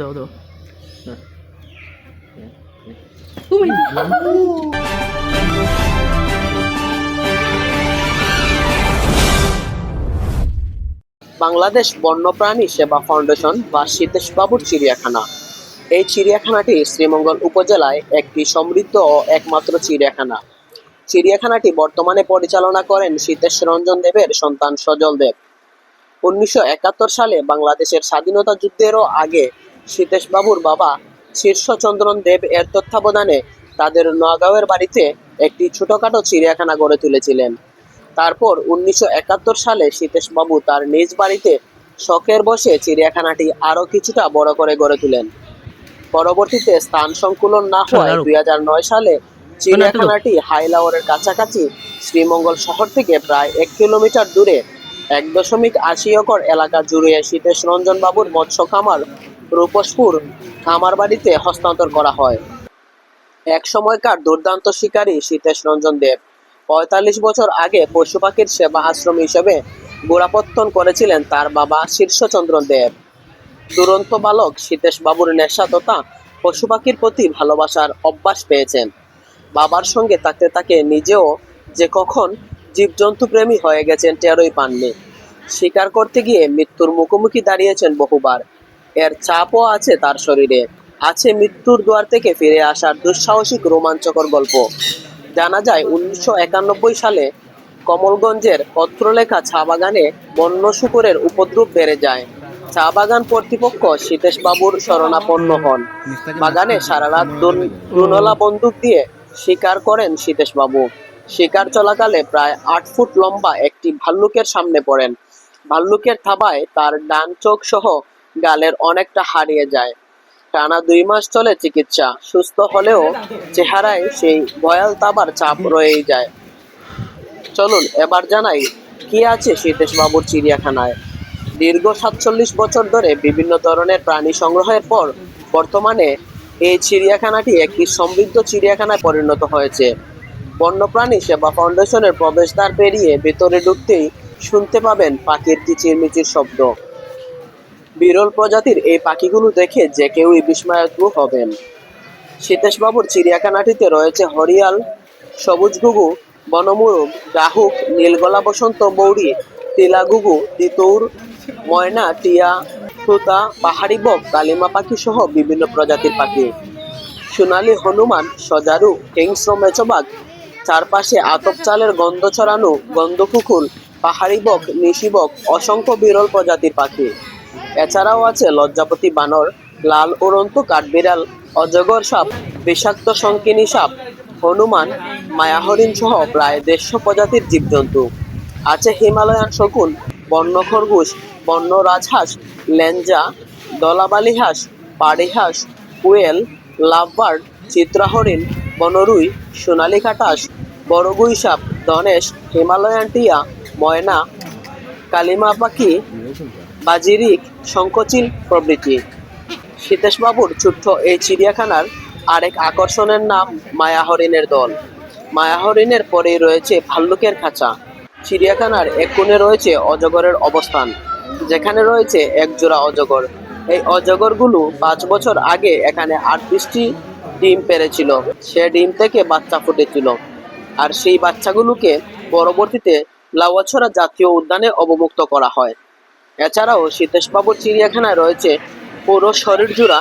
দাও দাও Oh my God. Bangladesh বন্যপ্রাণী সেবা ফাউন্ডেশন বা সীতেশ বাবুর চিড়িয়াখানা। এই চিড়িয়াখানাটি শ্রীমঙ্গল উপজেলায় একটি সমৃদ্ধ ও একমাত্র চিড়িয়াখানা। চিড়িয়াখানাটি বর্তমানে পরিচালনা করেন সীতেশ রঞ্জন দেবের সন্তান সজল দেব। উনিশশো একাত্তর সালে বাংলাদেশের স্বাধীনতা যুদ্ধেরও আগে সীতেশ বাবুর বাবা শীর্ষচন্দ্রন দেব এর তত্ত্বাবধানে তাদের নগাঁওয়ের বাড়িতে একটি ছোটখাটো চিড়িয়াখানা গড়ে তুলেছিলেন। তারপর উনিশশো একাত্তর সালে সীতেশ বাবু তার নিজ বাড়িতে শখের বসে চিড়িয়াখানাটি আরও কিছুটা বড় করে গড়ে তোলেন। পরবর্তীতে স্থান সংকুলন না হওয়ায় দুই হাজার নয় সালে চিড়িয়াখানাটি হাইলাওয়ারের কাছাকাছি শ্রীমঙ্গল শহর থেকে প্রায় এক কিলোমিটার দূরে এক দশমিক আশি একর এলাকা জুড়ে সীতেশ রঞ্জন বাবুর মৎস্য খামার রূপসপুর খামার বাড়িতে হস্তান্তর করা হয়। এক সময়কার দুর্দান্ত শিকারী সীতেশ রঞ্জন দেব। পঁয়তাল্লিশ বছর আগে পশু পাখির সেবা আশ্রম হিসেবে গোড়াপত্তন করেছিলেন তার বাবা শীর্ষচন্দ্র দেব। দুরন্ত বালক সীতেশ বাবুর নেশা তথা পশু পাখির প্রতি ভালোবাসার অভ্যাস পেয়েছেন। বাবার সঙ্গে তাকে তাকে নিজেও যে কখন জীবজন্তু প্রেমী হয়ে গেছেন টেরই পাননি। শিকার করতে গিয়ে মৃত্যুর মুখোমুখি দাঁড়িয়েছেন বহুবার। এর চাপও আছে তার শরীরে। আছে মৃত্যুর দুয়ার থেকে ফিরে আসার দুঃসাহসিক রোমাঞ্চকর গল্প। জানা যায়, উনিশশো একানব্বই সালে কমলগঞ্জের পত্রলেখা চা বাগানে বন্য শুকুরের উপদ্রব বেড়ে যায়। চা বাগান কর্তৃপক্ষ সীতেশ বাবুর শরণাপন্ন হন। বাগানে সারা রাত দুনলা বন্দুক দিয়ে শিকার করেন সীতেশ বাবু শিকার চলাকালে প্রায় আট ফুট লম্বা একটি ভাল্লুকের সামনে পড়েন। ভাল্লুকের থাবায় তার ডান চোখ সহ গালের অনেকটা হারিয়ে যায়। টানা দুই মাস চলে চিকিৎসা। সুস্থ হলেও চেহারায় সেই ভয়াল তাবার চাপ রয়েই যায়। চলুন, এবার জানাই, কি আছে সীতেশ বাবুর চিড়িয়াখানায়? দীর্ঘ সাতচল্লিশ বছর ধরে বিভিন্ন ধরনের প্রাণী সংগ্রহের পর বর্তমানে এই চিড়িয়াখানাটি একটি সমৃদ্ধ চিড়িয়াখানায় পরিণত হয়েছে। বন্যপ্রাণী সেবা ফাউন্ডেশনের প্রবেশদ্বার পেরিয়ে ভেতরে ঢুকতেই শুনতে পাবেন পাখির কিচিরমিচির শব্দ। বিরল প্রজাতির এই পাখিগুলো দেখে যে কেউই বিস্ময়াত্ম হবেন। সীতেশবাবুর চিড়িয়াখানাটিতে রয়েছে হরিয়াল, সবুজ গুগু বনমুরগ ডাহুক নীলগলা বসন্ত বৌড়ি তিলাগুগু তিতৌর, ময়না, টিয়া, তুতা, পাহাড়ি বক, কালিমা পাখি সহ বিভিন্ন প্রজাতির পাখি। সোনালী হনুমান, সজারু, হিংস্র মেচবাগ চারপাশে আতপ চালের গন্ধ ছড়ানো গন্ধকুকুল পাহাড়ি বক নিশিবক অসংখ্য বিরল প্রজাতির পাখি। এছাড়াও আছে লজ্জাপতি বানর, লাল উড়ন্ত কাঠবিড়াল, অজগর সাপ, বিষাক্ত শঙ্কিনী সাপ, হনুমান, মায়াহরিণ সহ প্রায় দেড়শো প্রজাতির জীবজন্তু। আছে হিমালয়ান শকুন, বন্য খরগোশ, বন্য রাজহাঁস লেঞ্জা দলাবালি হাঁস, পাড়ি হাঁস, কুয়েল, লাভবার্ড, চিত্রাহরিণ, বনরুই, সোনালী কাটাস, বড়গুই সাপ, ধনেশ, হিমালয়ান টিয়া, ময়না কালিমা পাখি বাজিরিক শঙ্খচিল প্রভৃতি সীতেশবাবুর ছোট্ট এই চিড়িয়াখানার আরেক আকর্ষণের নাম মায়া হরিণের দল। মায়া হরিণের পরেই রয়েছে ভাল্লুকের খাঁচা। চিড়িয়াখানার এক কোণে রয়েছে অজগরের অবস্থান। যেখানে রয়েছে এক জোড়া অজগর। এই অজগরগুলো পাঁচ বছর আগে এখানে আটত্রিশটি ডিম পেরেছিল। সে ডিম থেকে বাচ্চা ফুটেছিল। আর সেই বাচ্চাগুলোকে পরবর্তীতে লাউয়াছড়া জাতীয় উদ্যানে অবমুক্ত করা হয়। এছাড়াও সীতেশবাবুর চিড়িয়াখানায় রয়েছে পুরো শরীর জুড়া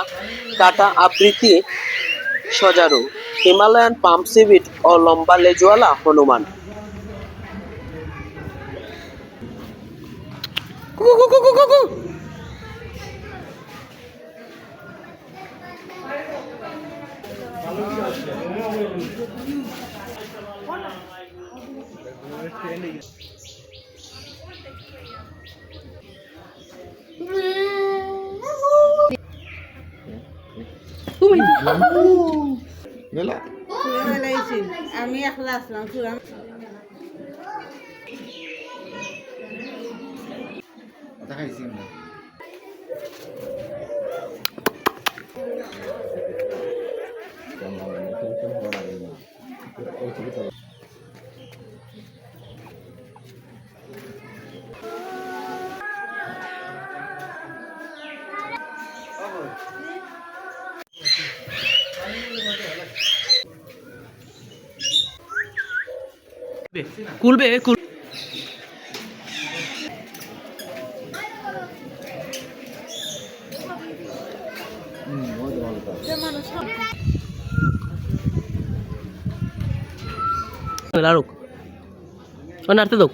কাটা আবৃত্তি সজারু, হিমালয়ান পাম্প সিভিট ও লম্বা লেজওয়ালা হনুমান। Oh my আমি একলা আসলাম চূড়া দেখাইছি কুলবে কুল লাড়ুক ও নাড়তে দাও।